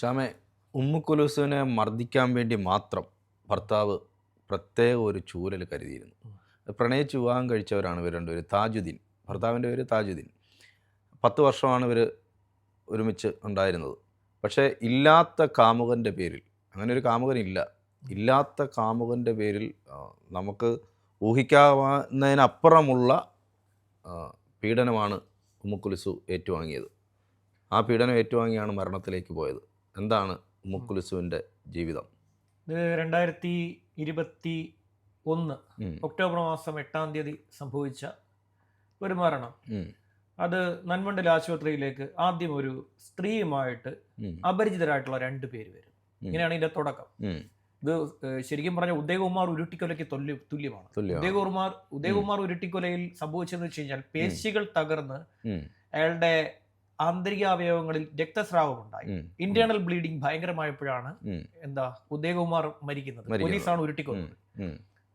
ഷാമെ ഉമ്മുക്കുലൂസുവിനെ മർദ്ദിക്കാൻ വേണ്ടി മാത്രം ഭർത്താവ് പ്രത്യേക ഒരു ചൂരൽ കരുതിയിരുന്നു. പ്രണയിച്ച് വിവാഹം കഴിച്ചവരാണ് ഇവർ രണ്ടുപേരും. താജുദ്ദീൻ ഭർത്താവിന്റെ പേര് താജുദ്ദീൻ. പത്ത് വർഷമാണ് ഇവർ ഒരുമിച്ച് ഉണ്ടായിരുന്നത്. പക്ഷേ ഇല്ലാത്ത കാമുകന്റെ പേരിൽ അങ്ങനെ ഒരു കാമുകനില്ല ഇല്ലാത്ത കാമുകന്റെ പേരിൽ നമുക്ക് ഊഹിക്കാവുന്നതിനപ്പുറമുള്ള പീഡനമാണ് ഉമ്മുക്കുലിസു ഏറ്റുവാങ്ങിയത്. ആ പീഡനം ഏറ്റുവാങ്ങിയാണ് മരണത്തിലേക്ക് പോയത്. എന്താണ് മുക്കുലിസുവിന്റെ ജീവിതം? ഇത് രണ്ടായിരത്തി ഇരുപത്തി ഒന്ന് ഒക്ടോബർ മാസം എട്ടാം തീയതി സംഭവിച്ച ഒരു മരണം. അത് നന്മണ്ടൽ ആശുപത്രിയിലേക്ക് ആദ്യം ഒരു സ്ത്രീയുമായിട്ട് അപരിചിതരായിട്ടുള്ള രണ്ട് പേര് വരും. ഇങ്ങനെയാണ് ഇതിന്റെ തുടക്കം. ഇത് ശരിക്കും പറഞ്ഞ ഉദയകുമാർ ഉരുട്ടിക്കൊലയ്ക്ക് തുല്യ തുല്യമാണ്. തുല്യമാണ്. ഉദയകുമാർ ഉദയകുമാർ ഉരുട്ടിക്കൊലയിൽ സംഭവിച്ചതെന്ന് വെച്ച് കഴിഞ്ഞാൽ പേശികൾ തകർന്ന് അയാളുടെ ആന്തരിക അവയവങ്ങളിൽ രക്തസ്രാവം ഉണ്ടായി ഇന്റേണൽ ബ്ലീഡിംഗ് ഭയങ്കരമായപ്പോഴാണ് എന്താ ഉദയകുമാർ മരിക്കുന്നത്. പോലീസാണ് ഉരുട്ടിക്കൊന്നത്.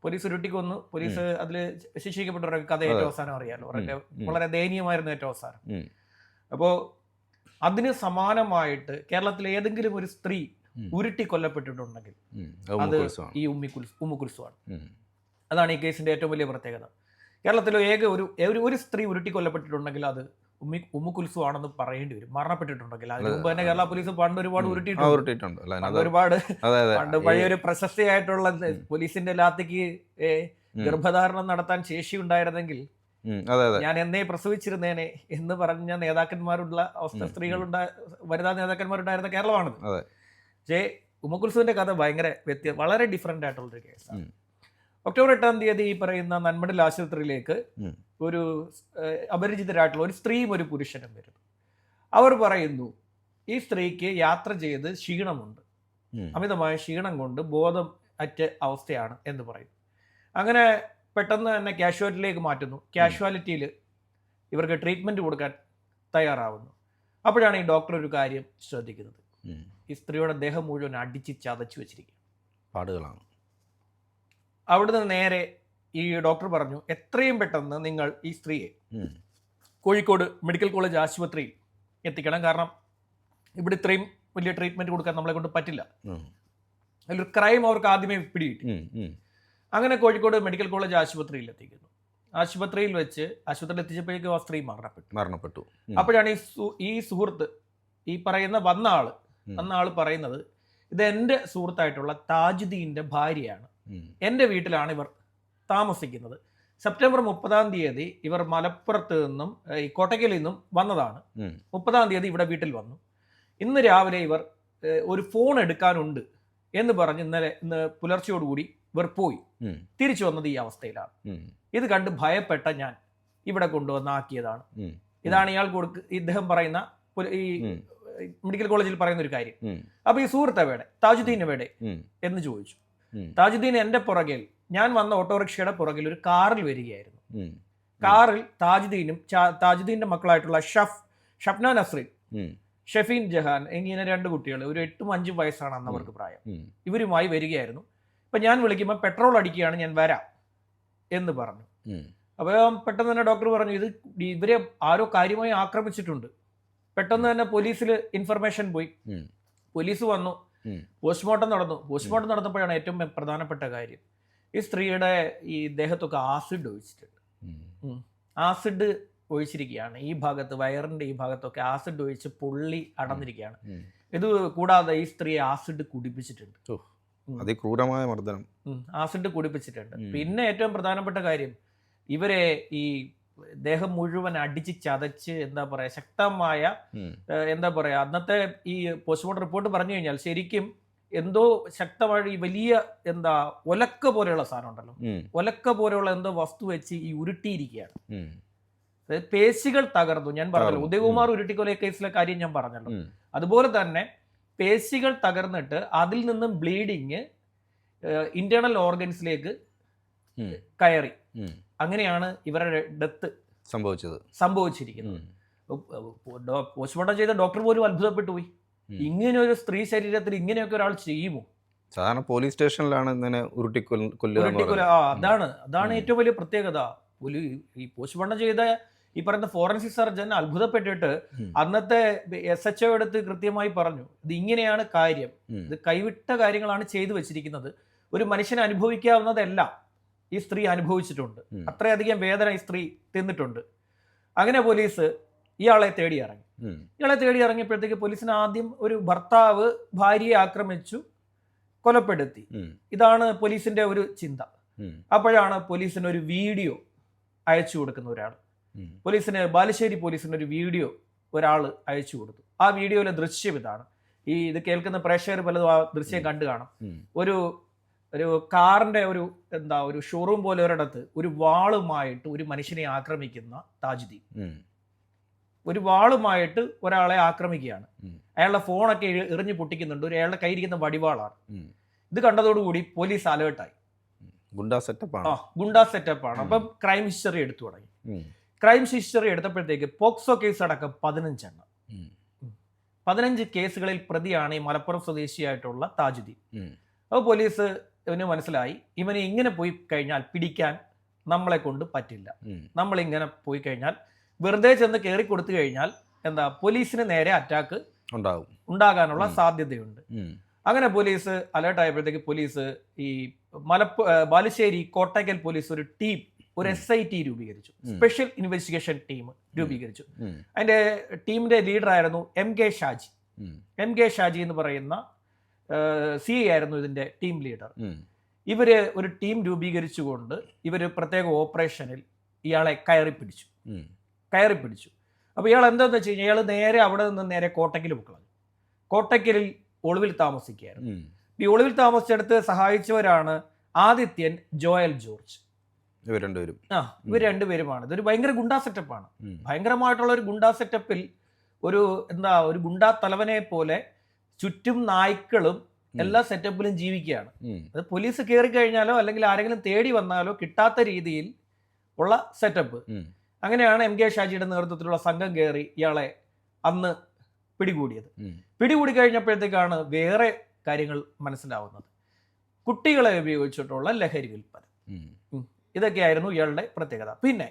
പോലീസ് ഉരുട്ടിക്കൊന്നു. പോലീസ് അതിൽ ശിക്ഷിക്കപ്പെട്ടവരൊക്കെ കഥ. ഏറ്റവും അവസാനം അറിയാലോ. അവരൊക്കെ വളരെ ദയനീയമായിരുന്നു ഏറ്റവും അവസാനം. അപ്പോ അതിന് സമാനമായിട്ട് കേരളത്തിലെ ഏതെങ്കിലും ഒരു സ്ത്രീ ഉരുട്ടി കൊല്ലപ്പെട്ടിട്ടുണ്ടെങ്കിൽ അത് ഈ ഉമ്മിക്കുൽസ് ഉമ്മുക്കുൽസുവാണ്. അതാണ് ഈ കേസിന്റെ ഏറ്റവും വലിയ പ്രത്യേകത. കേരളത്തിലെ ഏക ഒരു ഒരു സ്ത്രീ ഉരുട്ടി കൊല്ലപ്പെട്ടിട്ടുണ്ടെങ്കിൽ അത് ഉമ്മി ഉമ്മുക്കുൽസു ആണെന്ന് പറയേണ്ടി വരും മരണപ്പെട്ടിട്ടുണ്ടെങ്കിൽ. അതിന് മുമ്പ് തന്നെ കേരള പോലീസ് പണ്ട് ഒരുപാട് ഉരുട്ടിയിട്ടുണ്ട്. ഒരുപാട് പണ്ട് ഈ- പഴയൊരു പ്രശസ്തിയായിട്ടുള്ള. പോലീസിന്റെ ലാത്തിക്ക് ഗർഭധാരണം നടത്താൻ ശേഷി ഉണ്ടായിരുന്നെങ്കിൽ ഞാൻ എന്നേ പ്രസവിച്ചിരുന്നേനെ എന്ന് പറഞ്ഞ നേതാക്കന്മാരുള്ള അവസ്ഥ സ്ത്രീകളുണ്ട വനിതാ നേതാക്കന്മാരുണ്ടായിരുന്ന കേരളമാണ്. പക്ഷേ ഉമ്മക്കുൽസുവിന്റെ കഥ ഭയങ്കര വ്യത്യ വളരെ ഡിഫറെന്റ് ആയിട്ടുള്ളൊരു കേസാണ്. ഒക്ടോബർ എട്ടാം തീയതി ഈ പറയുന്ന നന്മടൽ ആശുപത്രിയിലേക്ക് ഒരു അപരിചിതരായിട്ടുള്ള ഒരു സ്ത്രീയും ഒരു പുരുഷനും വരുന്നു. അവർ പറയുന്നു ഈ സ്ത്രീക്ക് യാത്ര ചെയ്ത് ക്ഷീണമുണ്ട്. അമിതമായ ക്ഷീണം കൊണ്ട് ബോധം അറ്റ അവസ്ഥയാണ് എന്ന് പറയുന്നു. അങ്ങനെ പെട്ടെന്ന് തന്നെ കാഷ്വാലിറ്റിയിലേക്ക് മാറ്റുന്നു. കാഷ്വാലിറ്റിയിൽ ഇവർക്ക് ട്രീറ്റ്മെന്റ് കൊടുക്കാൻ തയ്യാറാവുന്നു. അപ്പോഴാണ് ഈ ഡോക്ടർ ഒരു കാര്യം ശ്രദ്ധിക്കുന്നത്. ഈ സ്ത്രീയുടെ ദേഹം മുഴുവൻ അടിച്ച് ചതച്ചു വെച്ചിരിക്കുക പാടുകളാണ്. അവിടുന്ന് നേരെ ഈ ഡോക്ടർ പറഞ്ഞു എത്രയും പെട്ടെന്ന് നിങ്ങൾ ഈ സ്ത്രീയെ കോഴിക്കോട് മെഡിക്കൽ കോളേജ് ആശുപത്രിയിൽ എത്തിക്കണം. കാരണം ഇവിടെ ഇത്രയും വലിയ ട്രീറ്റ്മെന്റ് കൊടുക്കാൻ നമ്മളെ കൊണ്ട് പറ്റില്ല. അതിലൊരു ക്രൈം അവർക്ക് ആദ്യമേ പിടികിട്ടി. അങ്ങനെ കോഴിക്കോട് മെഡിക്കൽ കോളേജ് ആശുപത്രിയിൽ എത്തിക്കുന്നു. ആശുപത്രിയിൽ വെച്ച് ആശുപത്രിയിൽ എത്തിച്ചപ്പോഴേക്കും ആ സ്ത്രീ മരണപ്പെട്ടു. മരണപ്പെട്ടു. അപ്പോഴാണ് ഈ ഈ സുഹൃത്ത് ഈ പറയുന്ന വന്ന ആൾ. വന്ന ആൾ പറയുന്നത് ഇത് എന്റെ സുഹൃത്തായിട്ടുള്ള താജുദ്ദീന്റെ ഭാര്യയാണ്. എന്റെ വീട്ടിലാണ് ഇവർ താമസിക്കുന്നത്. സെപ്റ്റംബർ മുപ്പതാം തീയതി ഇവർ മലപ്പുറത്ത് നിന്നും ഈ കോട്ടയ്ക്കലിൽ നിന്നും വന്നതാണ്. മുപ്പതാം തീയതി ഇവിടെ വീട്ടിൽ വന്നു. ഇന്ന് രാവിലെ ഇവർ ഒരു ഫോൺ എടുക്കാനുണ്ട് എന്ന് പറഞ്ഞ് ഇന്നലെ ഇന്ന് പുലർച്ചയോടുകൂടി ഇവർ പോയി. തിരിച്ചു വന്നത് ഈ അവസ്ഥയിലാണ്. ഇത് കണ്ട് ഭയപ്പെട്ട ഞാൻ ഇവിടെ കൊണ്ടുവന്നാക്കിയതാണ് ഇതാണ് ഇയാൾ കൊടുക്ക ഇദ്ദേഹം പറയുന്ന ഈ മെഡിക്കൽ കോളേജിൽ പറയുന്ന ഒരു കാര്യം അപ്പൊ ഈ സുഹൃത്ത് എവിടെ? താജുദ്ദീൻ എവിടെ? എന്ന് ചോദിച്ചു. താജുദ്ദീൻ എന്റെ പുറകിൽ ഞാൻ വന്ന ഓട്ടോറിക്ഷയുടെ പുറകിൽ ഒരു കാറിൽ വരികയായിരുന്നു. കാറിൽ താജുദ്ദീനും താജുദ്ദീന്റെ മക്കളായിട്ടുള്ള ഷഫ് ഷഫ്ന നസ്രീൻ ഷഫീൻ ജഹാൻ ഇങ്ങനെ രണ്ട് കുട്ടികൾ ഒരു എട്ടും അഞ്ചും വയസ്സാണ് അന്ന് അവർക്ക് പ്രായം. ഇവരുമായി വരികയായിരുന്നു. ഇപ്പൊ ഞാൻ വിളിക്കുമ്പോൾ പെട്രോൾ അടിക്കുകയാണ് ഞാൻ വരാം എന്ന് പറഞ്ഞു. അപ്പോൾ പെട്ടെന്ന് തന്നെ ഡോക്ടർ പറഞ്ഞു ഇത് ഇവരെ ആരോ കാര്യമായി ആക്രമിച്ചിട്ടുണ്ട്. പെട്ടെന്ന് തന്നെ പോലീസിൽ ഇൻഫർമേഷൻ പോയി. പോലീസ് വന്നു. പോസ്റ്റ്മോർട്ടം നടന്നു. പോസ്റ്റ്മോർട്ടം നടന്നപ്പോഴാണ് ഏറ്റവും പ്രധാനപ്പെട്ട കാര്യം ഈ സ്ത്രീയുടെ ഈ ദേഹത്തൊക്കെ ആസിഡ് ഒഴിച്ചിട്ടുണ്ട് ആസിഡ് ഒഴിച്ചിരിക്കുകയാണ്. ഈ ഭാഗത്ത് വയറിന്റെ ഈ ഭാഗത്തൊക്കെ ആസിഡ് ഒഴിച്ച് പൊള്ളി അടന്നിരിക്കുകയാണ് ഇത് കൂടാതെ ഈ സ്ത്രീയെ ആസിഡ് കുടിപ്പിച്ചിട്ടുണ്ട്. അതിക്രൂരമായ മർദ്ദനം. ആസിഡ് കുടിപ്പിച്ചിട്ടുണ്ട്. പിന്നെ ഏറ്റവും പ്രധാനപ്പെട്ട കാര്യം ഇവരെ ഈ ദേഹം മുഴുവൻ അടിച്ച് ചതച്ച് എന്താ പറയാ ശക്തമായ എന്താ പറയാ അന്നത്തെ ഈ പോസ്റ്റ്മോർട്ടം റിപ്പോർട്ട് പറഞ്ഞു കഴിഞ്ഞാൽ ശരിക്കും എന്തോ ശക്തമായ ഈ വലിയ എന്താ ഒലക്ക പോലെയുള്ള സാധനം ഉണ്ടല്ലോ. ഒലക്ക പോലെയുള്ള എന്തോ വസ്തു വെച്ച് ഈ ഉരുട്ടിയിരിക്കുകയാണ്. അതായത് പേശികൾ തകർന്നു. ഞാൻ പറഞ്ഞല്ലോ. ഉദയകുമാർ ഉരുട്ടിക്കൊല കേസിലെ കാര്യം ഞാൻ പറഞ്ഞല്ലോ. അതുപോലെ തന്നെ പേശികൾ തകർന്നിട്ട് അതിൽ നിന്നും ബ്ലീഡിങ് ഇന്റേണൽ ഓർഗൻസിലേക്ക് കയറി. അങ്ങനെയാണ് ഇവരുടെ ഡെത്ത് സംഭവിച്ചത്. സംഭവിച്ചിരിക്കുന്നത്. പോസ്റ്റ്മോർട്ടം ചെയ്ത ഡോക്ടർ പോലും അത്ഭുതപ്പെട്ടു പോയി. ഇങ്ങനെ ഒരു സ്ത്രീ ശരീരത്തിൽ ഇങ്ങനെയൊക്കെ ഒരാൾ ചെയ്യുമോ? സാധാരണ പോലീസ് സ്റ്റേഷനിലാണ് ഇങ്ങനെ അതാണ്. അതാണ് ഏറ്റവും വലിയ പ്രത്യേകത. ഈ പോസ്റ്റ്മോർട്ടം ചെയ്ത ഈ പറയുന്ന ഫോറൻസിക് സർജൻ അത്ഭുതപ്പെട്ടിട്ട് അന്നത്തെ എസ് എച്ച് ഒ എടുത്ത് കൃത്യമായി പറഞ്ഞു ഇത് ഇങ്ങനെയാണ് കാര്യം. ഇത് കൈവിട്ട കാര്യങ്ങളാണ് ചെയ്തു വെച്ചിരിക്കുന്നത്. ഒരു മനുഷ്യൻ അനുഭവിക്കാവുന്നതെല്ലാം. ഈ സ്ത്രീ അനുഭവിച്ചിട്ടുണ്ട്. അത്രയധികം വേദന ഈ സ്ത്രീ തിന്നിട്ടുണ്ട്. അങ്ങനെ പോലീസ് ഇയാളെ തേടി ഇറങ്ങി ഇയാളെ തേടി ഇറങ്ങിയപ്പോഴത്തേക്ക് പോലീസിന് ആദ്യം ഒരു ഭർത്താവ് ഭാര്യയെ ആക്രമിച്ചു കൊലപ്പെടുത്തി. ഇതാണ് പോലീസിന്റെ ഒരു ചിന്ത. അപ്പോഴാണ് പോലീസിന് ഒരു വീഡിയോ അയച്ചു കൊടുക്കുന്ന ഒരാൾ. പോലീസിന് ബാലുശ്ശേരി പോലീസിന് ഒരു വീഡിയോ ഒരാൾ അയച്ചു കൊടുത്തു. ആ വീഡിയോയിലെ ദൃശ്യം ഇതാണ്. ഈ ഇത് കേൾക്കുന്ന പ്രേക്ഷകർ പലതും ആ ദൃശ്യം കണ്ടു കാണാം. ഒരു ഒരു കാറിന്റെ ഒരു എന്താ ഒരു ഷോറൂം പോലെ ഒരിടത്ത് ഒരു വാളുമായിട്ട് ഒരു മനുഷ്യനെ ആക്രമിക്കുന്ന താജ്ദീൻ ഒരു വാളുമായിട്ട് ഒരാളെ ആക്രമിക്കുകയാണ്. അയാളുടെ ഫോണൊക്കെ എറിഞ്ഞു പൊട്ടിക്കുന്നുണ്ട്. അയാളുടെ കയ്യിരിക്കുന്ന വടിവാളാണ്. ഇത് കണ്ടതോടുകൂടി പോലീസ് അലേർട്ടായി ഗുണ്ടാ സെറ്റപ്പാണ് ആ ഗുണ്ടാ സെറ്റപ്പാണ് അപ്പം ക്രൈം ഹിസ്റ്ററി എടുത്തു തുടങ്ങി. ക്രൈം ഹിസ്റ്ററി എടുത്തപ്പോഴത്തേക്ക് പോക്സോ കേസ് അടക്കം പതിനഞ്ചെണ്ണം. പതിനഞ്ച് കേസുകളിൽ പ്രതിയാണ് ഈ മലപ്പുറം സ്വദേശിയായിട്ടുള്ള താജുദ്ദീൻ. അപ്പോൾ പോലീസ് ഇവന് മനസ്സിലായി. ഇവനെ ഇങ്ങനെ പോയി കഴിഞ്ഞാൽ പിടിക്കാൻ നമ്മളെ കൊണ്ട് പറ്റില്ല. നമ്മളിങ്ങനെ പോയി കഴിഞ്ഞാൽ വെറുതെ ചെന്ന് കയറി കൊടുത്തു കഴിഞ്ഞാൽ എന്താ പോലീസിന് നേരെ അറ്റാക്ക് ഉണ്ടാകും ഉണ്ടാകാനുള്ള സാധ്യതയുണ്ട്. അങ്ങനെ പോലീസ് അലേർട്ട് ആയപ്പോഴത്തേക്ക് പോലീസ് ഈ മലപ്പു ബാലുശ്ശേരി കോട്ടയ്ക്കൽ പോലീസ് ഒരു ടീം ഒരു എസ് ഐ ടി രൂപീകരിച്ചു. സ്പെഷ്യൽ ഇൻവെസ്റ്റിഗേഷൻ ടീം രൂപീകരിച്ചു. അതിന്റെ ടീമിന്റെ ലീഡർ ആയിരുന്നു M K Shaji M K Shaji എന്ന് പറയുന്ന സി ആയിരുന്നു ഇതിന്റെ ടീം ലീഡർ. ഇവർ ഒരു ടീം രൂപീകരിച്ചുകൊണ്ട് ഇവർ പ്രത്യേക ഓപ്പറേഷനിൽ ഇയാളെ കയറി പിടിച്ചു. കയറി പിടിച്ചു. അപ്പോൾ ഇയാൾ എന്താണെന്ന് വെച്ച് കഴിഞ്ഞാൽ ഇയാൾ നേരെ അവിടെ നിന്ന് നേരെ കോട്ടക്കിൽ പൊക്കളഞ്ഞു കോട്ടയ്ക്കലിൽ ഒളിവിൽ താമസിക്കുകയായിരുന്നു. ഈ ഒളിവിൽ താമസിച്ചെടുത്ത് സഹായിച്ചവരാണ് ആദിത്യൻ ജോയൽ ജോർജ്. ഇവർ രണ്ടുപേരും. ആ ഇവർ രണ്ടുപേരുമാണ്. ഇതൊരു ഭയങ്കര ഗുണ്ടാ സെറ്റപ്പാണ്. ഭയങ്കരമായിട്ടുള്ള ഒരു ഗുണ്ടാ സെറ്റപ്പിൽ ഒരു എന്താ ഒരു ഗുണ്ടാ തലവനെ പോലെ ചുറ്റും നായ്ക്കളും എല്ലാ സെറ്റപ്പിലും ജീവിക്കുകയാണ്. അത് പോലീസ് കയറി കഴിഞ്ഞാലോ അല്ലെങ്കിൽ ആരെങ്കിലും തേടി വന്നാലോ കിട്ടാത്ത രീതിയിൽ ഉള്ള സെറ്റപ്പ്. അങ്ങനെയാണ് എം കെ ഷാജിയുടെ നേതൃത്വത്തിലുള്ള സംഘം കയറി ഇയാളെ അന്ന് പിടികൂടിയത്. പിടികൂടി കഴിഞ്ഞപ്പോഴത്തേക്കാണ് വേറെ കാര്യങ്ങൾ മനസ്സിലാവുന്നത്. കുട്ടികളെ ഉപയോഗിച്ചിട്ടുള്ള ലഹരി വിൽപ്പന. ഇതൊക്കെയായിരുന്നു ഇയാളുടെ പ്രത്യേകത. പിന്നെ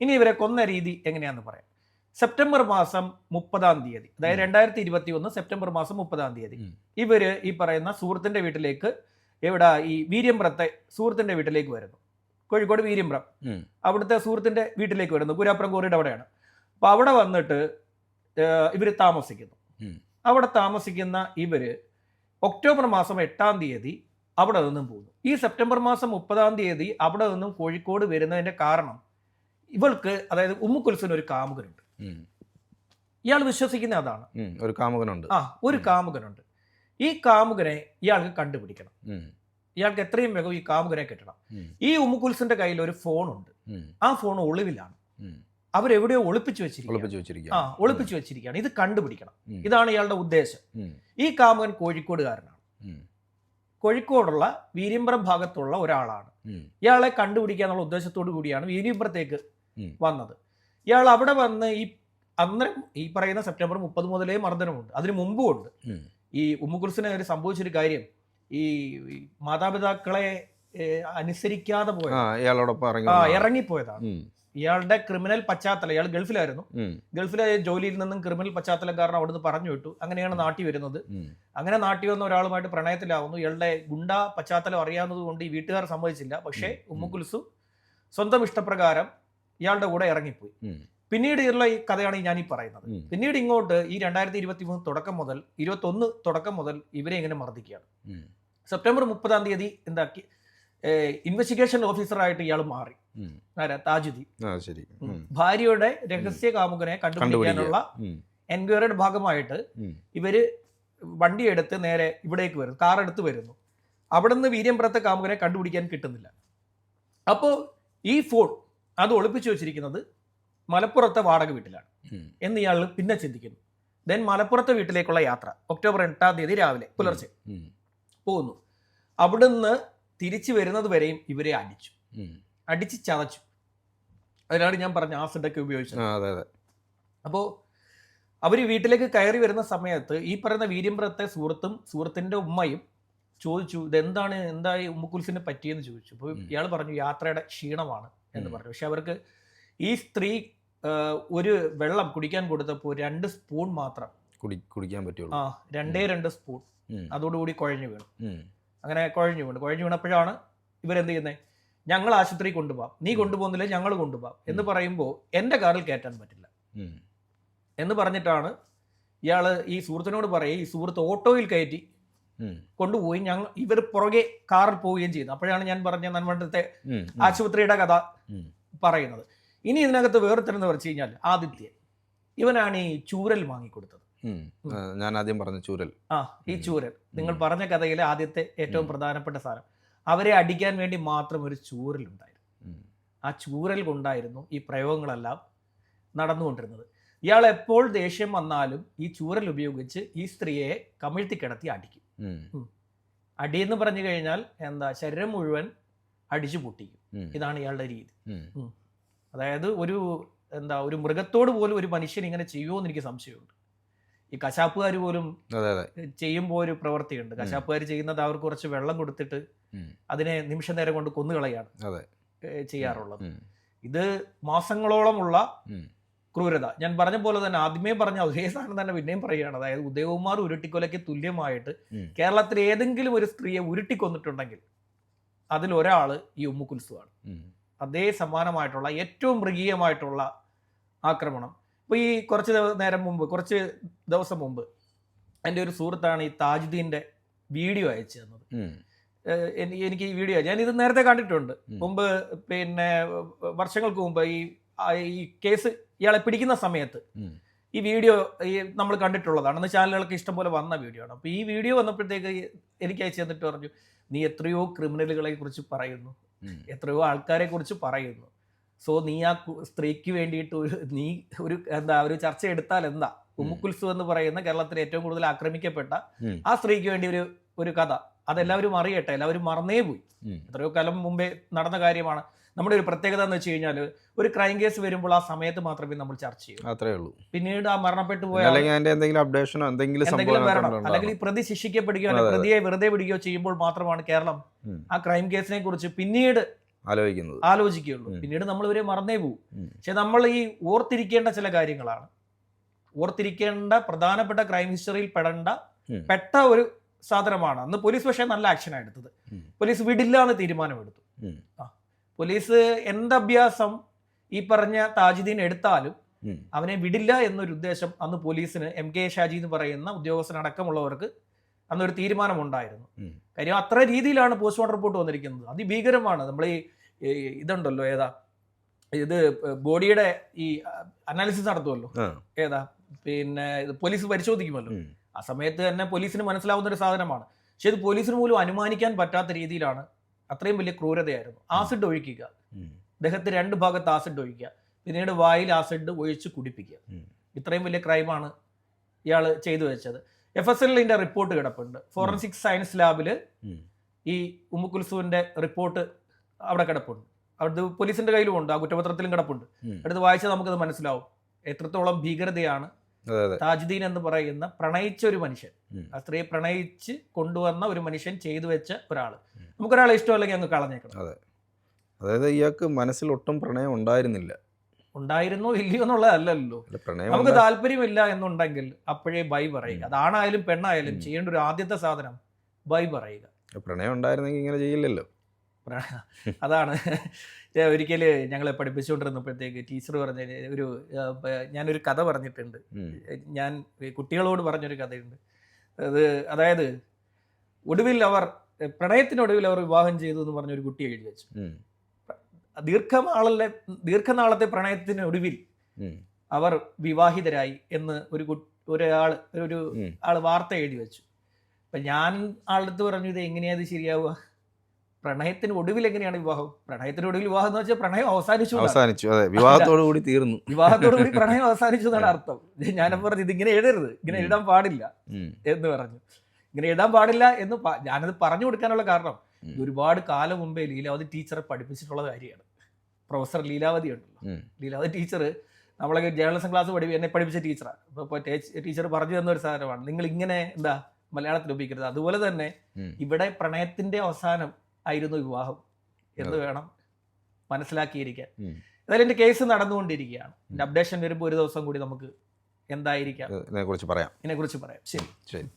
ഇനി ഇവരെ കൊന്ന രീതി എങ്ങനെയാണെന്ന് പറയാം. സെപ്റ്റംബർ മാസം മുപ്പതാം തീയതി. അതായത്. രണ്ടായിരത്തി ഇരുപത്തി ഒന്ന് സെപ്റ്റംബർ മാസം മുപ്പതാം തീയതി. ഇവർ ഈ പറയുന്ന സുഹൃത്തിന്റെ വീട്ടിലേക്ക് എവിടെ ഈ വീര്യമ്പ്രത്തെ സുഹൃത്തിന്റെ വീട്ടിലേക്ക് വരുന്നു. കോഴിക്കോട് വീര്യമ്പ്രം. അവിടുത്തെ സുഹൃത്തിന്റെ വീട്ടിലേക്ക് വരുന്നു. പുരാപ്പുറം കോറിയുടെ അവിടെയാണ്. അപ്പൊ അവിടെ വന്നിട്ട് ഇവർ താമസിക്കുന്നു. അവിടെ താമസിക്കുന്ന ഇവർ ഒക്ടോബർ മാസം എട്ടാം തീയതി അവിടെ നിന്നും പോകുന്നു. ഈ സെപ്റ്റംബർ മാസം മുപ്പതാം തീയതി അവിടെ നിന്നും കോഴിക്കോട് വരുന്നതിന്റെ കാരണം ഇവൾക്ക് അതായത് ഉമ്മുക്കുൽസിന് ഒരു കാമുകനുണ്ട്. ഇയാൾ വിശ്വസിക്കുന്ന അതാണ്. ഒരു കാമുകനുണ്ട്. ആ ഒരു. കാമുകനുണ്ട്. ഈ കാമുകനെ ഇയാൾക്ക് കണ്ടുപിടിക്കണം. ഇയാൾക്ക് എത്രയും വേഗം ഈ കാമുകനെ കിട്ടണം. ഈ ഉമ്മുക്കുൽസിന്റെ കയ്യിൽ ഒരു ഫോണുണ്ട്. ഉണ്ട് ആ ഫോൺ ഒളിവിലാണ്. അവരെവിടെയോ ഒളിപ്പിച്ചു വെച്ചിരിക്കും ആ ഒളിപ്പിച്ചു വെച്ചിരിക്കുകയാണ്. ഇത് കണ്ടുപിടിക്കണം. ഇതാണ് ഇയാളുടെ ഉദ്ദേശം. ഈ കാമുകൻ കോഴിക്കോടുകാരനാണ്. കോഴിക്കോടുള്ള വീര്യമ്പ്രം ഭാഗത്തുള്ള ഒരാളാണ്. ഇയാളെ കണ്ടുപിടിക്കാന്നുള്ള ഉദ്ദേശത്തോടു കൂടിയാണ് വീര്യമ്പ്രത്തേക്ക് വന്നത്. ഇയാൾ അവിടെ വന്ന് ഈ അന്നേരം ഈ പറയുന്ന സെപ്റ്റംബർ മുപ്പത് മുതലേ മർദ്ദനമുണ്ട്. അതിന് മുമ്പും ഉണ്ട് ഈ ഉമ്മുകുൽസിന് ഒരു സംഭവിച്ചൊരു കാര്യം. ഈ മാതാപിതാക്കളെ അനുസരിക്കാതെ പോയത്. ഇറങ്ങിപ്പോയതാണ്. ഇയാളുടെ ക്രിമിനൽ പശ്ചാത്തലം ഇയാൾ ഗൾഫിലായിരുന്നു. ഗൾഫിലെ ജോലിയിൽ നിന്നും ക്രിമിനൽ പശ്ചാത്തലം കാരണം അവിടുന്ന് പറഞ്ഞു വിട്ടു. അങ്ങനെയാണ് നാട്ടി വരുന്നത്. അങ്ങനെ നാട്ടി വന്ന ഒരാളുമായിട്ട് പ്രണയത്തിലാവുന്നു. ഇയാളുടെ ഗുണ്ട പശ്ചാത്തലം അറിയാവുന്നത് കൊണ്ട് ഈ വീട്ടുകാർ സമ്മതിച്ചില്ല. പക്ഷേ. ഉമ്മുക്കുൽസു സ്വന്തം ഇഷ്ടപ്രകാരം ഇയാളുടെ കൂടെ ഇറങ്ങിപ്പോയി. പിന്നീട് ഉള്ള ഈ കഥയാണ് ഞാൻ ഈ പറയുന്നത്. പിന്നീട് ഇങ്ങോട്ട് ഈ രണ്ടായിരത്തി ഇരുപത്തി മൂന്ന് തുടക്കം മുതൽ ഇരുപത്തൊന്ന് തുടക്കം മുതൽ ഇവരെ ഇങ്ങനെ മർദ്ദിക്കുകയാണ്. സെപ്റ്റംബർ മുപ്പതാം തീയതി എന്താക്കി ഇൻവെസ്റ്റിഗേഷൻ ഓഫീസറായിട്ട് ഇയാൾ മാറി. ആരാ? താജുദ്ദീൻ ഭാര്യയുടെ രഹസ്യ കാമുകനെ കണ്ടുപിടിക്കാനുള്ള. എൻക്വയറിയുടെ ഭാഗമായിട്ട് ഇവർ വണ്ടി എടുത്ത് നേരെ ഇവിടേക്ക് വരുന്നു കാർ എടുത്ത് വരുന്നു. അവിടെ നിന്ന് വീര്യംപുറത്തെ കാമുകനെ കണ്ടുപിടിക്കാൻ കിട്ടുന്നില്ല. അപ്പോൾ ഈ ഫോൺ അത് ഒളിപ്പിച്ചു വെച്ചിരിക്കുന്നത് മലപ്പുറത്തെ വാടക വീട്ടിലാണ്. എന്ന് ഇയാൾ പിന്നെ ചിന്തിക്കുന്നു. ദെൻ മലപ്പുറത്തെ വീട്ടിലേക്കുള്ള യാത്ര ഒക്ടോബർ എട്ടാം തീയതി രാവിലെ പുലർച്ചെ. പോകുന്നു. അവിടുന്ന് തിരിച്ചു വരുന്നത് വരെയും ഇവരെ അടിച്ചു. അടിച്ച് ചതച്ചു. അതിനാണ് ഞാൻ പറഞ്ഞ ആസിഡൊക്കെ ഉപയോഗിച്ചത്. അപ്പോൾ അവർ വീട്ടിലേക്ക് കയറി വരുന്ന സമയത്ത് ഈ പറയുന്ന വീര്യമ്പ്രത്തെ സുഹൃത്തും സുഹൃത്തിന്റെ ഉമ്മയും ചോദിച്ചു ഇതെന്താണ്? എന്തായി? ഉമ്മുക്കുൽസിന് പറ്റിയെന്ന് ചോദിച്ചു. അപ്പോൾ ഇയാൾ പറഞ്ഞു യാത്രയുടെ ക്ഷീണമാണ്. എന്ന് പറഞ്ഞു. പക്ഷെ അവർക്ക് ഈ സ്ത്രീ ഒരു വെള്ളം കുടിക്കാൻ കൊടുത്തപ്പോൾ രണ്ട് സ്പൂൺ മാത്രം. കുടി കുടിക്കാൻ പറ്റുള്ളൂ. ആ രണ്ടേ രണ്ട് സ്പൂൺ. അതോടുകൂടി കുഴഞ്ഞു വീണു. അങ്ങനെ കുഴഞ്ഞു വീണു. കുഴഞ്ഞു വീണപ്പോഴാണ് ഇവരെന്ത് ചെയ്യുന്നത് ഞങ്ങൾ ആശുപത്രി കൊണ്ടുപോകാം നീ കൊണ്ടുപോകുന്നില്ല ഞങ്ങൾ കൊണ്ടുപോകാം എന്ന് പറയുമ്പോൾ എന്റെ കാറിൽ കയറ്റാൻ പറ്റില്ല. എന്ന് പറഞ്ഞിട്ടാണ് ഇയാൾ ഈ സുഹൃത്തിനോട് പറയും ഈ സുഹൃത്ത് ഓട്ടോയിൽ കയറ്റി. കൊണ്ടുപോയി. ഞങ്ങൾ ഇവർ പുറകെ കാറിൽ പോവുകയും ചെയ്യുന്നു അപ്പോഴാണ് ഞാൻ പറഞ്ഞ നന്മണ്ടത്തെ. ആശുപത്രിയുടെ കഥ. പറയുന്നത്. ഇനി ഇതിനകത്ത് വേർതിരുന്ന് വെച്ച് കഴിഞ്ഞാൽ ആദിത്യൻ ഇവനാണ് ഈ ചൂരൽ വാങ്ങിക്കൊടുത്തത്. ഞാൻ ആദ്യം പറഞ്ഞ ചൂരൽ. ആ ഈ. ചൂരൽ. നിങ്ങൾ പറഞ്ഞ കഥയിലെ ആദ്യത്തെ ഏറ്റവും പ്രധാനപ്പെട്ട സാധനം. അവരെ അടിക്കാൻ വേണ്ടി മാത്രം ഒരു ചൂരൽ ഉണ്ടായിരുന്നു. ആ ചൂരൽ കൊണ്ടായിരുന്നു ഈ പ്രയോഗങ്ങളെല്ലാം നടന്നുകൊണ്ടിരുന്നത്. ഇയാൾ എപ്പോൾ ദേഷ്യം വന്നാലും ഈ ചൂരൽ ഉപയോഗിച്ച് ഈ സ്ത്രീയെ കമിഴ്ത്തി കിടത്തി അടിക്കും. ഉം. എന്ന് പറഞ്ഞു കഴിഞ്ഞാൽ എന്താ ശരീരം മുഴുവൻ അടിച്ചു പൊട്ടിക്കും. ഇതാണ് ഇയാളുടെ രീതി. അതായത് ഒരു എന്താ ഒരു മൃഗത്തോട് പോലും ഒരു മനുഷ്യൻ ഇങ്ങനെ ചെയ്യുമോ എന്ന് എനിക്ക് സംശയമുണ്ട്. ഈ കശാപ്പുകാർ പോലും ചെയ്യുമ്പോൾ ഒരു പ്രവൃത്തിയുണ്ട്. കശാപ്പുകാർ ചെയ്യുന്നത് അവർക്ക് കുറച്ച് വെള്ളം കൊടുത്തിട്ട് അതിനെ നിമിഷ നേരം കൊണ്ട് കൊന്നുകളയാണ് ചെയ്യാറുള്ളത്. ഇത് മാസങ്ങളോളമുള്ള. ക്രൂരത. ഞാൻ പറഞ്ഞ പോലെ തന്നെ ആദ്യമേ പറഞ്ഞ അതേ സാധനം തന്നെ പിന്നെയും പറയുകയാണ്. അതായത് ഉദയകുമാർ ഉരുട്ടിക്കൊലയ്ക്ക് തുല്യമായിട്ട് കേരളത്തിൽ ഏതെങ്കിലും ഒരു സ്ത്രീയെ ഉരുട്ടിക്കൊന്നിട്ടുണ്ടെങ്കിൽ ഒരാൾ ഈ ഉമ്മുക്കുൽസുവാണ്. അതേ സമാനമായിട്ടുള്ള ഏറ്റവും മൃഗീയമായിട്ടുള്ള ആക്രമണം. ഇപ്പോൾ ഈ കുറച്ച് നേരം മുമ്പ് കുറച്ച് ദിവസം മുമ്പ് എന്റെ ഒരു സുഹൃത്താണ് ഈ താജുദ്ദീന്റെ വീഡിയോ അയച്ചു തന്നത്. എനിക്ക് ഈ വീഡിയോ ഞാൻ ഇത് നേരത്തെ കണ്ടിട്ടുണ്ട്. മുമ്പ് പിന്നെ വർഷങ്ങൾക്ക് മുമ്പ് ഈ ഈ കേസ് ഇയാളെ പിടിക്കുന്ന സമയത്ത് ഈ വീഡിയോ ഈ നമ്മൾ കണ്ടിട്ടുള്ളതാണ്. അന്ന് ചാനലുകൾക്ക് ഇഷ്ടംപോലെ വന്ന വീഡിയോ ആണ്. അപ്പോൾ ഈ വീഡിയോ വന്നപ്പോഴത്തേക്ക് എനിക്ക് അയച്ചു തന്നിട്ട് പറഞ്ഞു നീ എത്രയോ ക്രിമിനലുകളെ കുറിച്ച് പറയുന്നു. എത്രയോ ആൾക്കാരെ കുറിച്ച് പറയുന്നു. സോ നീ ആ സ്ത്രീക്ക് വേണ്ടിയിട്ട് ഒരു നീ ഒരു എന്താ ഒരു ചർച്ച എടുത്താൽ എന്താ? ഉമ്മുക്കുൽസു എന്ന് പറയുന്ന കേരളത്തിൽ ഏറ്റവും കൂടുതൽ ആക്രമിക്കപ്പെട്ട ആ സ്ത്രീക്ക് വേണ്ടി ഒരു ഒരു കഥ. അതെല്ലാവരും അറിയട്ടെ. എല്ലാവരും മറന്നേ പോയി. എത്രയോ കാലം മുമ്പേ നടന്ന കാര്യമാണ്. നമ്മുടെ ഒരു പ്രത്യേകത എന്ന് വെച്ച് കഴിഞ്ഞാൽ ഒരു ക്രൈം കേസ് വരുമ്പോൾ ആ സമയത്ത് മാത്രമേ നമ്മൾ ചർച്ച ചെയ്യൂ. അത്രേ ഉള്ളൂ. പിന്നീട് ആ മരണപ്പെട്ടു പോയാൽ പോയ അല്ലെങ്കിൽ അതിന്റെ എന്തെങ്കിലും അപ്ഡേഷനോ എന്തെങ്കിലും എന്തെങ്കിലും വരണം. അല്ലെങ്കിൽ ഈ പ്രതി ശിക്ഷിക്കപ്പെടുകയോ അല്ലെങ്കിൽ പ്രതിയെ വെറുതെ വിടുകയോ ചെയ്യുമ്പോൾ മാത്രമാണ് കേരളം ആ ക്രൈം കേസിനെ കുറിച്ച് പിന്നീട് ആലോചിക്കുന്നത്. ആലോചിക്കുകയുള്ളൂ. പിന്നീട് നമ്മൾ ഇവരെ മറന്നേ പോകും പക്ഷെ നമ്മൾ ഈ ഓർത്തിരിക്കേണ്ട ചില കാര്യങ്ങളാണ്. ഓർത്തിരിക്കേണ്ട പ്രധാനപ്പെട്ട ക്രൈം ഹിസ്റ്ററിയിൽ പെടേണ്ട പെട്ട ഒരു സാധനമാണ്. അന്ന് പോലീസ് പക്ഷേ നല്ല ആക്ഷനാണ് എടുത്തത്. പോലീസ് വിടില്ല എന്ന് തീരുമാനമെടുത്തു. ഉം. പോലീസ് എന്തഭ്യാസം ഈ പറഞ്ഞ താജുദ്ദീൻ എടുത്താലും അവനെ വിടില്ല എന്നൊരു ഉദ്ദേശം അന്ന് പോലീസിന് എം കെ ഷാജി എന്ന് പറയുന്ന ഉദ്യോഗസ്ഥനടക്കമുള്ളവർക്ക് അന്നൊരു തീരുമാനമുണ്ടായിരുന്നു. കാര്യം അത്ര രീതിയിലാണ് പോസ്റ്റ്മോർട്ടം റിപ്പോർട്ട് വന്നിരിക്കുന്നത്. അതിഭീകരമാണ്. നമ്മൾ ഈ ഈ ഇതുണ്ടല്ലോ ഏതാ? ഇത് ബോഡിയുടെ ഈ അനാലിസിസ് നടത്തുമല്ലോ? ഏതാ? പിന്നെ ഇത് പോലീസ് പരിശോധിക്കുമല്ലോ? ആ സമയത്ത് തന്നെ പോലീസിന് മനസ്സിലാവുന്ന ഒരു സാധനമാണ്. പക്ഷെ ഇത് പോലീസിന് പോലും അനുമാനിക്കാൻ പറ്റാത്ത രീതിയിലാണ് അത്രയും വലിയ ക്രൂരതയായിരുന്നു. ആസിഡ് ഒഴിക്കുക. ദേഹത്തെ രണ്ട് ഭാഗത്ത് ആസിഡ് ഒഴിക്കുക. പിന്നീട് വായിൽ ആസിഡ് ഒഴിച്ച് കുടിപ്പിക്കുക. ഇത്രയും വലിയ ക്രൈമാണ് ഇയാൾ ചെയ്തു വെച്ചത്. എഫ് എസ് എല്ലിന്റെ റിപ്പോർട്ട് കിടപ്പുണ്ട്. ഫോറൻസിക് സയൻസ് ലാബിൽ ഈ ഉമ്മുക്കുൽസുവിന്റെ റിപ്പോർട്ട് അവിടെ കിടപ്പുണ്ട്. അവിടുത്തെ പോലീസിന്റെ കയ്യിലും ഉണ്ട്. ആ കുറ്റപത്രത്തിലും കിടപ്പുണ്ട്. അടുത്ത് വായിച്ചാൽ നമുക്കത് മനസ്സിലാവും. എത്രത്തോളം ഭീകരതയാണ് അതെ അതെ. താജുദ്ദീൻ എന്ന് പറയുന്ന പ്രണയിച്ച ഒരു മനുഷ്യൻ. ആ സ്ത്രീയെ പ്രണയിച്ച് കൊണ്ടുവന്ന ഒരു മനുഷ്യൻ ചെയ്തു വെച്ച ഒരാൾ. നമുക്കൊരാളെ ഇഷ്ടമല്ലെങ്കിൽ അങ്ങ് കളഞ്ഞേക്കണം. അതായത് ഇയാൾക്ക് മനസ്സിൽ ഒട്ടും പ്രണയം ഉണ്ടായിരുന്നില്ല. ഉണ്ടായിരുന്നോ ഇല്ലയോ എന്നുള്ളതല്ലല്ലോ. നമുക്ക് താല്പര്യമില്ല എന്നുണ്ടെങ്കിൽ അപ്പോഴേ ബൈ പറയുക. അതാണായാലും പെണ്ണായാലും ചെയ്യേണ്ട ഒരു ആദ്യത്തെ സാധനം ബൈ പറയുക. പ്രണയം ഉണ്ടായിരുന്നെങ്കിൽ ഇങ്ങനെ ചെയ്യില്ലല്ലോ. അതാണ്. ഒരിക്കൽ ഞങ്ങളെ പഠിപ്പിച്ചുകൊണ്ടിരുന്നപ്പോഴത്തേക്ക് ടീച്ചർ പറഞ്ഞ ഒരു ഞാനൊരു കഥ പറഞ്ഞിട്ടുണ്ട്. ഞാൻ കുട്ടികളോട് പറഞ്ഞൊരു കഥയുണ്ട്. അത് അതായത് ഒടുവിൽ അവർ പ്രണയത്തിനൊടുവിൽ അവർ വിവാഹം ചെയ്തു എന്ന് പറഞ്ഞൊരു കുട്ടി എഴുതി വെച്ചു. ദീർഘനാളെ ദീർഘനാളത്തെ പ്രണയത്തിനൊടുവിൽ. അവർ വിവാഹിതരായി എന്ന് ഒരു ഒരാൾ ഒരു ആൾ വാർത്ത എഴുതി വെച്ചു. അപ്പൊ ഞാൻ ആളുടെ അടുത്ത് പറഞ്ഞു ഇത് എങ്ങനെയാ ഇത് ശരിയാവുക? പ്രണയത്തിന് ഒടുവിൽ എങ്ങനെയാണ് വിവാഹം? പ്രണയത്തിന് ഒടുവിൽ വിവാഹം എന്ന് വെച്ചാൽ പ്രണയം അവസാനിച്ചു അവസാനിച്ചു. അതെ വിവാഹത്തോടു കൂടി തീർന്നു. വിവാഹത്തോടു കൂടി പ്രണയം അവസാനിച്ചു എന്നാണ് അർത്ഥം. ഞാൻ പറഞ്ഞു ഇത് ഇങ്ങനെ എഴുതരുത്. ഇങ്ങനെ എഴുതാൻ പാടില്ല എന്ന് പറഞ്ഞു. ഇങ്ങനെ എഴുതാൻ പാടില്ല എന്ന് ഞാനത് പറഞ്ഞു കൊടുക്കാനുള്ള കാരണം ഒരുപാട് കാലം മുമ്പേ ലീലാവതി ടീച്ചറെ പഠിപ്പിച്ചിട്ടുള്ള കാര്യമാണ്. പ്രൊഫസർ ലീലാവതി ഉണ്ടല്ലോ. ലീലാവതി ടീച്ചർ നമ്മളെ ജേർണലിസം ക്ലാസ് പഠിപ്പി എന്നെ പഠിപ്പിച്ച ടീച്ചറാണ് അപ്പോൾ ടീച്ചർ പറഞ്ഞു തന്ന ഒരു സാധനമാണ്. നിങ്ങൾ ഇങ്ങനെ എന്താ മലയാളത്തിൽ ഉപയോഗിക്കരുത്. അതുപോലെ തന്നെ ഇവിടെ പ്രണയത്തിന്റെ അവസാനം ആയിരുന്നു വിവാഹം എന്ന് വേണം മനസ്സിലാക്കിയിരിക്കാൻ. എന്നാലും എന്റെ കേസ് നടന്നുകൊണ്ടിരിക്കുകയാണ്. എന്റെ അപ്ഡേഷൻ വരുമ്പോൾ ഒരു ദിവസം കൂടി നമുക്ക് എന്തായിരിക്കാം? ഇതിനെക്കുറിച്ച് പറയാം. ഇതിനെക്കുറിച്ച് പറയാം. ശരി. ശരി.